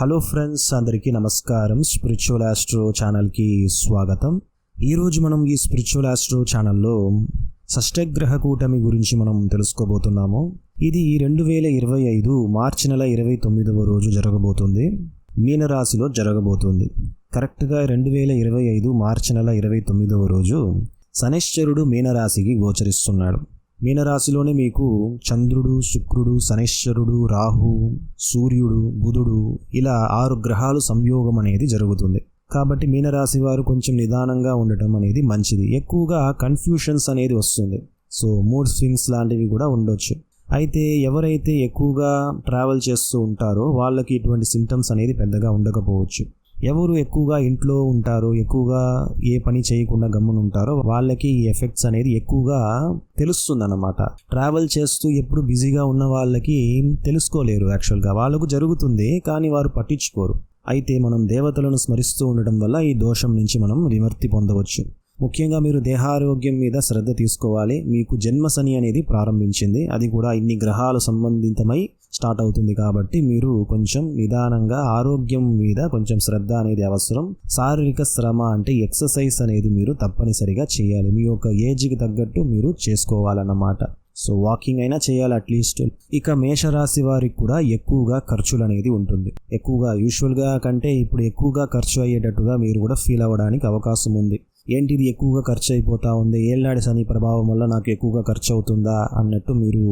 Hello friends అందరికీ నమస్కారం. Spiritual astro ఛానల్కి స్వాగతం. ఈరోజు మనం ఈ స్పిరిచువల్ ఆస్ట్రో ఛానల్లో షష్టగ్రహ కూటమి గురించి మనం తెలుసుకోబోతున్నాము. ఇది రెండు వేల ఇరవై ఐదు మార్చి నెల ఇరవై తొమ్మిదవ రోజు జరగబోతుంది. మీనరాశిలో జరగబోతుంది. కరెక్ట్గా రెండు వేల ఇరవై ఐదు మార్చి నెల ఇరవై తొమ్మిదవ రోజు శనిశ్చరుడు మీనరాశికి గోచరిస్తున్నాడు. మీనరాశిలోనే మీకు చంద్రుడు శుక్రుడు శనైశ్వరుడు రాహు సూర్యుడు బుధుడు ఇలా ఆరు గ్రహాలు సంయోగం అనేది జరుగుతుంది. కాబట్టి మీనరాశి వారు కొంచెం నిదానంగా ఉండటం అనేది మంచిది. ఎక్కువగా కన్ఫ్యూషన్స్ అనేది వస్తుంది. సో మూడ్ స్వింగ్స్ లాంటివి కూడా ఉండొచ్చు. అయితే ఎవరైతే ఎక్కువగా ట్రావెల్ చేస్తూ ఉంటారో వాళ్ళకి ఇటువంటి సిమ్టమ్స్ అనేది పెద్దగా ఉండకపోవచ్చు. ఎవరు ఎక్కువగా ఇంట్లో ఉంటారో ఎక్కువగా ఏ పని చేయకుండా గమ్మున ఉంటారో వాళ్ళకి ఈ ఎఫెక్ట్స్ అనేది ఎక్కువగా తెలుస్తుంది అన్నమాట ట్రావెల్ చేస్తూ ఎప్పుడు బిజీగా ఉన్న వాళ్ళకి తెలుసుకోలేరు యాక్చువల్గా. వాళ్ళకు జరుగుతుంది కానీ వారు పట్టించుకోరు. అయితే మనం దేవతలను స్మరిస్తూ ఉండటం వల్ల ఈ దోషం నుంచి మనం విమర్తి పొందవచ్చు. ముఖ్యంగా మీరు దేహారోగ్యం మీద శ్రద్ధ తీసుకోవాలి. మీకు జన్మశని అనేది ప్రారంభించింది. అది కూడా ఇన్ని గ్రహాలు సంబంధితమై స్టార్ట్ అవుతుంది కాబట్టి మీరు కొంచెం నిదానంగా ఆరోగ్యం మీద కొంచెం శ్రద్ధ అనేది అవసరం. శారీరక శ్రమ అంటే ఎక్సర్సైజ్ అనేది మీరు తప్పనిసరిగా చేయాలి. మీ యొక్క ఏజ్కి తగ్గట్టు మీరు చేసుకోవాలన్నమాట. సో వాకింగ్ అయినా చేయాలి అట్లీస్ట్ ఇక మేషరాశి వారికి కూడా ఎక్కువగా ఖర్చులు అనేది ఉంటుంది. ఎక్కువగా యూజువల్గా కంటే ఇప్పుడు ఎక్కువగా ఖర్చు అయ్యేటట్టుగా మీరు కూడా ఫీల్ అవ్వడానికి అవకాశం ఉంది. ఏంటిది ఎక్కువగా ఖర్చు అయిపోతా ఉంది? ఏళ్ళనాడి శని ప్రభావం వల్ల నాకు ఎక్కువగా ఖర్చు అవుతుందా? అన్నట్టు మీరు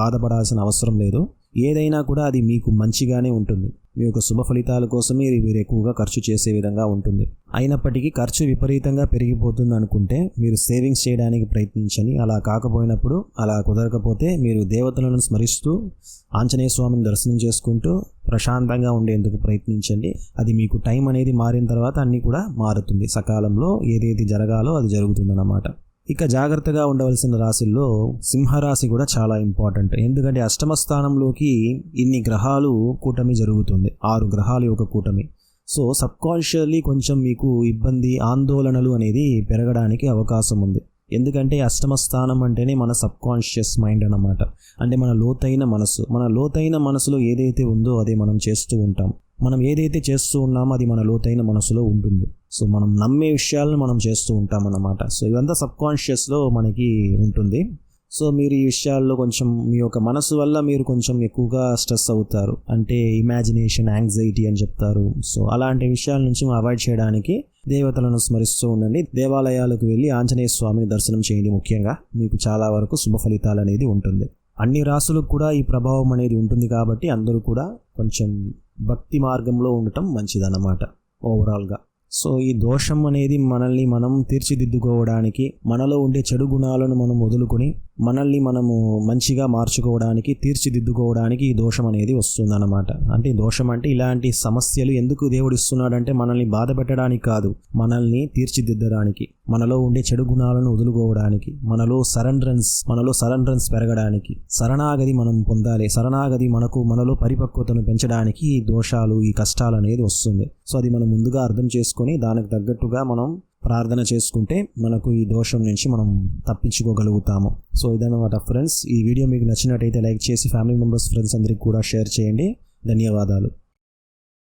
బాధపడాల్సిన అవసరం లేదు. ఏదైనా కూడా అది మీకు మంచిగానే ఉంటుంది. మీ యొక్క శుభ ఫలితాల కోసమే ఇది మీరు ఎక్కువగా ఖర్చు చేసే విధంగా ఉంటుంది. అయినప్పటికీ ఖర్చు విపరీతంగా పెరిగిపోతుంది అనుకుంటే మీరు సేవింగ్స్ చేయడానికి ప్రయత్నించని అలా కాకపోయినప్పుడు అలా కుదరకపోతే మీరు దేవతలను స్మరిస్తూ ఆంజనేయ స్వామిని దర్శనం చేసుకుంటూ ప్రశాంతంగా ఉండేందుకు ప్రయత్నించండి. అది మీకు టైం అనేది మారిన తర్వాత అన్నీ కూడా మారుతుంది. సకాలంలో ఏదేది జరగాలో అది జరుగుతుందన్నమాట. ఇక జాగ్రత్తగా ఉండవలసిన రాశుల్లో సింహరాశి కూడా చాలా ఇంపార్టెంట్. ఎందుకంటే అష్టమ స్థానంలోకి ఇన్ని గ్రహాలు కూటమి జరుగుతుంది. ఆరు గ్రహాలు ఒక కూటమి. సో సబ్కాన్షియస్లీ కొంచెం మీకు ఇబ్బంది ఆందోళనలు అనేది పెరగడానికి అవకాశం ఉంది. ఎందుకంటే అష్టమ స్థానం అంటేనే మన సబ్కాన్షియస్ మైండ్ అన్నమాట. అంటే మన లోతైన మనసు మన లోతైన మనసులో ఏదైతే ఉందో అదే మనం చేస్తూ ఉంటాం. మనం ఏదైతే చేస్తూ ఉన్నామో అది మన లోతైన మనసులో ఉంటుంది. సో మనం నమ్మే విషయాలను మనం చేస్తూ ఉంటాం అన్నమాట సో ఇవంతా సబ్కాన్షియస్లో మనకి ఉంటుంది. సో మీరు ఈ విషయాల్లో కొంచెం మీ యొక్క మనసు వల్ల మీరు కొంచెం ఎక్కువగా స్ట్రెస్ అవుతారు. అంటే ఇమాజినేషన్ యాంగ్జైటీ అని చెప్తారు. సో అలాంటి విషయాల నుంచి అవాయిడ్ చేయడానికి దేవతలను స్మరిస్తూ ఉండండి. దేవాలయాలకు వెళ్ళి ఆంజనేయ స్వామిని దర్శనం చేయండి ముఖ్యంగా. మీకు చాలా వరకు శుభ ఫలితాలు అనేది ఉంటుంది. అన్ని రాసులకు కూడా ఈ ప్రభావం అనేది ఉంటుంది కాబట్టి అందరూ కూడా కొంచెం భక్తి మార్గంలో ఉండటం మంచిదన్నమాట. ఓవరాల్గా. సో ఈ దోషం అనేది మనల్ని మనం తీర్చిదిద్దుకోవడానికి మనలో ఉండే చెడు గుణాలను మనం వదులుకొని మనల్ని మనము మంచిగా మార్చుకోవడానికి తీర్చిదిద్దుకోవడానికి ఈ దోషం అనేది వస్తుందన్నమాట. అంటే దోషం అంటే ఇలాంటి సమస్యలు ఎందుకు దేవుడు ఇస్తున్నాడంటే మనల్ని బాధ పెట్టడానికి కాదు. మనల్ని తీర్చిదిద్దడానికి మనలో ఉండే చెడు గుణాలను వదులుకోవడానికి మనలో సరెండ్రన్స్ మనలో సరెండ్రన్స్ పెరగడానికి శరణాగతి మనం పొందాలి. శరణాగతి మనకు మనలో పరిపక్వతను పెంచడానికి ఈ దోషాలు ఈ కష్టాలు అనేది వస్తుంది. సో అది మనం ముందుగా అర్థం చేసుకొని దానికి తగ్గట్టుగా మనం ప్రార్థన చేసుకుంటే మనకు ఈ దోషం నుంచి మనం తప్పించుకోగలుగుతాము. సో ఇదన్నమాట ఫ్రెండ్స్. ఈ వీడియో మీకు నచ్చినట్టయితే లైక్ చేసి ఫ్యామిలీ మెంబర్స్ ఫ్రెండ్స్ అందరికి కూడా షేర్ చేయండి. ధన్యవాదాలు.